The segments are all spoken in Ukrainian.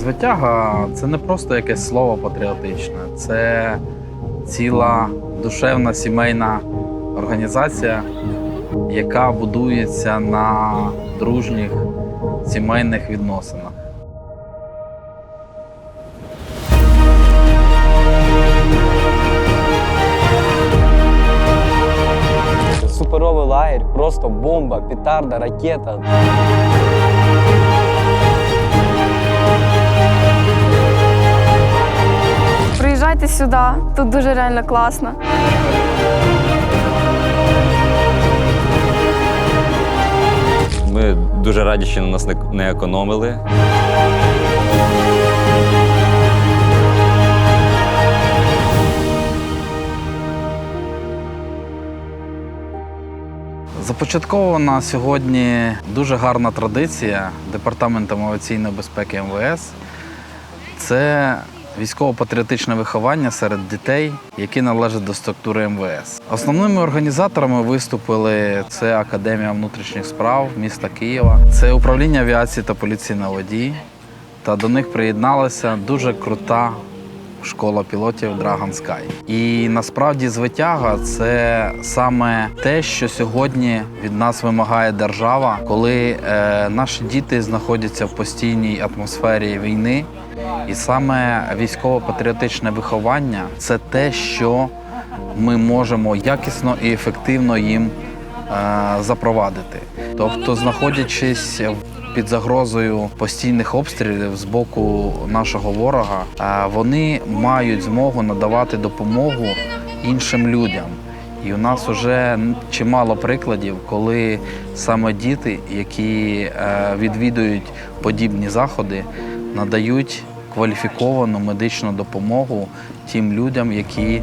Звитяга це не просто якесь слово патріотичне, це ціла душевна сімейна організація, яка будується на дружніх сімейних відносинах. Суперовий лагерь, просто бомба, петарда, ракета. Сюди, тут дуже реально класно. Ми дуже раді, що на нас не- економили. Започаткована сьогодні дуже гарна традиція Департаментом авіаційної безпеки МВС. Це військово-патріотичне виховання серед дітей, які належать до структури МВС. Основними організаторами виступили це Академія внутрішніх справ міста Києва, це управління авіації та поліції на воді. Та до них приєдналася дуже крута школа пілотів Dragon Sky. І насправді звитяга це саме те, що сьогодні від нас вимагає держава, коли е, наші діти знаходяться в постійній атмосфері війни. І саме військово-патріотичне виховання це те, що ми можемо якісно і ефективно їм е, запровадити. Тобто, знаходячись під загрозою постійних обстрілів з боку нашого ворога, вони мають змогу надавати допомогу іншим людям. І у нас вже чимало прикладів, коли саме діти, які е, відвідують подібні заходи, надають кваліфіковану медичну допомогу тим людям, які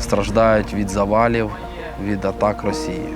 страждають від завалів, від атак Росії.